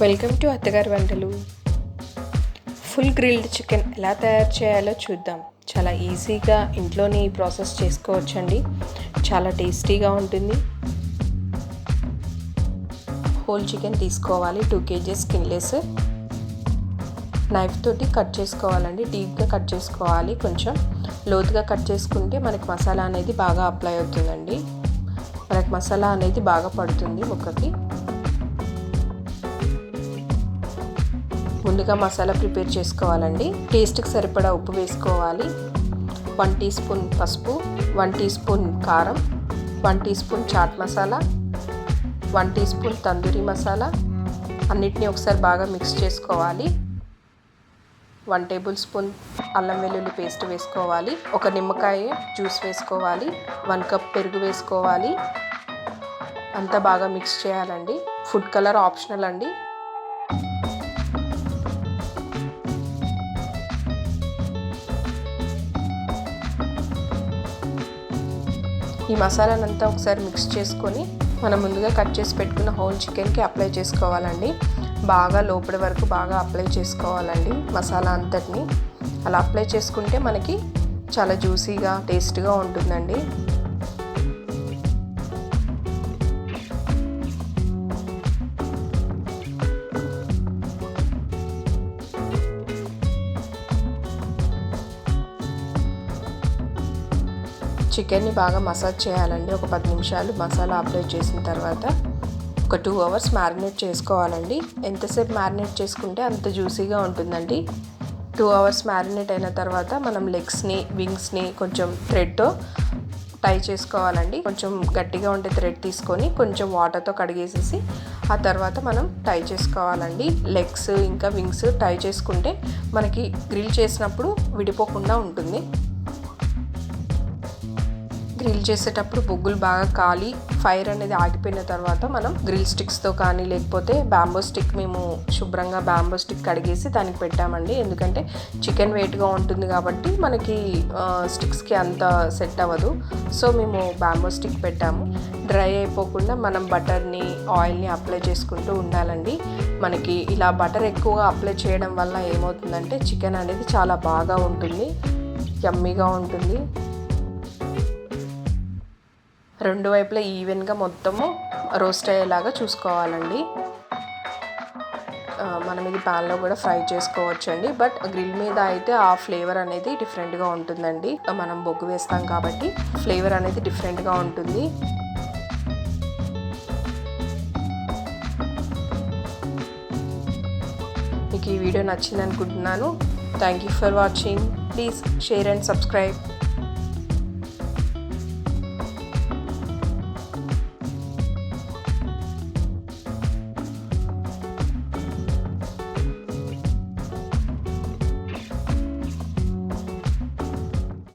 Welcome to అత్తగారి వంటలు. Full grilled chicken ఎలా తయారు చేయాలో చూద్దాం. చాలా ఈజీగా ఇంట్లోనే ఈ ప్రాసెస్ చేసుకోవచ్చండి. చాలా టేస్టీగా ఉంటుంది. హోల్ చికెన్ తీసుకోవాలి టూ కేజీస్ స్కిన్లెస్ నైఫ్ తోటి కట్ చేసుకోవాలండి. డీప్గా కట్ చేసుకోవాలి కొంచెం. లోతుగా కట్ చేసుకుంటే మనకి మసాలా అనేది బాగా అప్లై అవుతుందండి. మనకి మసాలా అనేది బాగా పడుతుంది ముక్కకి. ముందుగా మసాలా ప్రిపేర్ చేసుకోవాలండి. టేస్ట్కి సరిపడా ఉప్పు వేసుకోవాలి. వన్ టీ స్పూన్ పసుపు వన్ టీ స్పూన్ కారం one teaspoon chaat masala one teaspoon tandoori masala అన్నిటినీ ఒకసారి బాగా మిక్స్ చేసుకోవాలి. వన్ టేబుల్ స్పూన్ అల్లం వెల్లుల్లి పేస్ట్ వేసుకోవాలి. ఒక నిమ్మకాయ జ్యూస్ వేసుకోవాలి. వన్ కప్ పెరుగు వేసుకోవాలి. అంతా బాగా మిక్స్ చేయాలండి. ఫుడ్ కలర్ ఆప్షనల్ అండి. ఈ మసాలానంతా ఒకసారి మిక్స్ చేసుకొని మనం ముందుగా కట్ చేసి పెట్టుకున్న హోల్ చికెన్కి అప్లై చేసుకోవాలండి. బాగా లోపలి వరకు బాగా అప్లై చేసుకోవాలండి మసాలా అంతటిని. అలా అప్లై చేసుకుంటే మనకి చాలా జ్యూసీగా టేస్ట్గా ఉంటుందండి. చికెన్ని బాగా మసాజ్ చేయాలండి. ఒక పది నిమిషాలు మసాలా అప్లై చేసిన తర్వాత ఒక టూ అవర్స్ మ్యారినేట్ చేసుకోవాలండి. ఎంతసేపు మ్యారినేట్ చేసుకుంటే అంత జ్యూసీగా ఉంటుందండి. టూ అవర్స్ మ్యారినేట్ అయిన తర్వాత మనం లెగ్స్ని వింగ్స్ని కొంచెం థ్రెడ్తో టై చేసుకోవాలండి. కొంచెం గట్టిగా ఉండే థ్రెడ్ తీసుకొని కొంచెం వాటర్తో కడిగేసేసి ఆ తర్వాత మనం టై చేసుకోవాలండి. లెగ్స్ ఇంకా వింగ్స్ టై చేసుకుంటే మనకి గ్రిల్ చేసినప్పుడు విడిపోకుండా ఉంటుంది. గ్రిల్ చేసేటప్పుడు బొగ్గులు బాగా కాలి ఫైర్ అనేది ఆగిపోయిన తర్వాత మనం గ్రిల్ స్టిక్స్తో కానీ లేకపోతే బ్యాంబో స్టిక్ మేము శుభ్రంగా బ్యాంబో స్టిక్ కడిగేసి దానికి పెట్టామండి. ఎందుకంటే చికెన్ వెయిట్గా ఉంటుంది కాబట్టి మనకి స్టిక్స్కి అంత సెట్ అవ్వదు. సో మేము బ్యాంబో స్టిక్ పెట్టాము. డ్రై అయిపోకుండా మనం బటర్ని ఆయిల్ని అప్లై చేసుకుంటూ ఉండాలండి. మనకి ఇలా బటర్ ఎక్కువగా అప్లై చేయడం వల్ల ఏమవుతుందంటే చికెన్ అనేది చాలా బాగా ఉంటుంది యమ్మీగా ఉంటుంది. రెండు వైపులా ఈవెన్గా మొత్తము రోస్ట్ అయ్యేలాగా చూసుకోవాలండి. మనం ఇది ప్యాన్లో కూడా ఫ్రై చేసుకోవచ్చు అండి బట్ గ్రిల్ మీద అయితే ఆ ఫ్లేవర్ అనేది డిఫరెంట్గా ఉంటుందండి. మనం బొగ్గు వేస్తాం కాబట్టి ఫ్లేవర్ అనేది డిఫరెంట్గా ఉంటుంది. మీకు ఈ వీడియో నచ్చింది అనుకుంటున్నాను thank you for watching please share and subscribe